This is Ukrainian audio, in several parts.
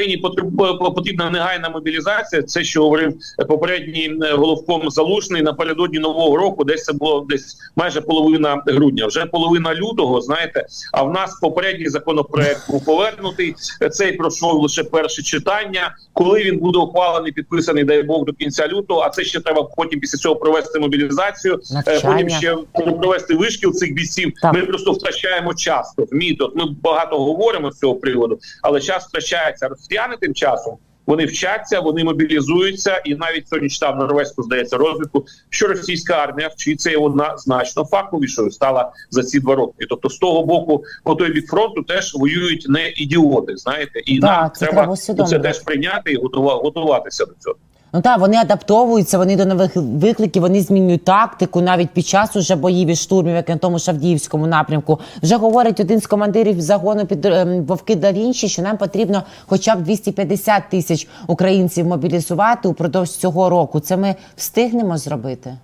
Україні потрібна негайна мобілізація. Це що говорив попередній е, головком залужний напередодні нового року. Десь це було десь майже половина грудня. Вже половина лютого. Знаєте, а в нас попередній законопроект був повернутий. Цей пройшов лише перше читання. Коли він буде ухвалений, підписаний, дай Бог до кінця лютого. А це ще треба потім після цього провести мобілізацію. е, Навчання. Потім ще провести вишкіл цих бійців. Так. Ми просто втрачаємо час. От ми багато говоримо з цього приводу, але час втрачається. Росіяни тим часом вони вчаться, вони мобілізуються, і навіть сьогодні читав норвезьку, здається, розвідку, що російська армія вчиться, і вона значно фаховішою стала за ці два роки. Тобто, з того боку, по той бік фронту теж воюють не ідіоти. Знаєте, і да, нам це треба, треба це теж прийняти і готува- готуватися до цього. Ну так, вони адаптовуються, вони до нових викликів, вони змінюють тактику навіть під час уже боїв і штурмів, як на тому Шавдіївському напрямку. Вже говорить один з командирів загону під ем, Вовки Дарінші, що нам потрібно хоча б 250 тисяч українців мобілізувати упродовж цього року. Це ми встигнемо зробити.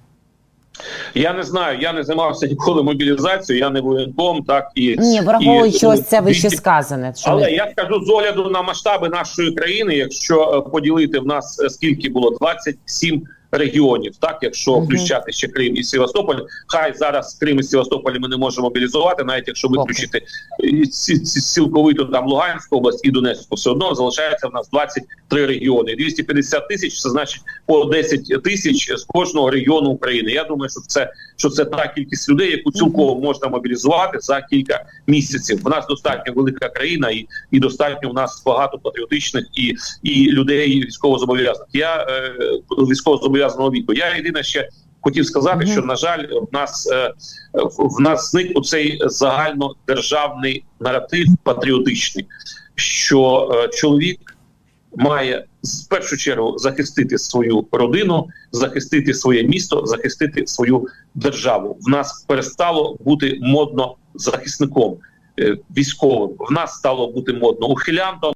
Я не знаю, я не займався ніколи мобілізацією, я не воєнком, так і Ні, враховуючи і, ось це вище сказане. Що Але ми- я скажу з огляду на масштаби нашої країни, якщо е, поділити в нас е, скільки було 27 регіонів, так якщо Мгм. включати ще Крим і Севастополь, хай зараз Крим і Севастополь ми не можемо мобілізувати, навіть якщо виключити е, ці- ці- цілковито там Луганську область і Донецьку, все одно залишається в нас 23 регіони. І 250 тисяч це значить по 10 тисяч з кожного регіону України. Я думаю, що це що це та кількість людей, яку цілком можна мобілізувати за кілька місяців. У нас достатньо велика країна, і, і достатньо в нас багато патріотичних і, і людей військовозобов'язаних. Я е, військовозобов'язаного віку. Я єдине ще хотів сказати, що на жаль, в нас е, в нас зник оцей загальнодержавний наратив патріотичний, що е, чоловік має в першу чергу захистити свою родину, захистити своє місто, захистити свою державу. В нас перестало бути модно захисником е, військовим. В нас стало бути модно ухилянтом.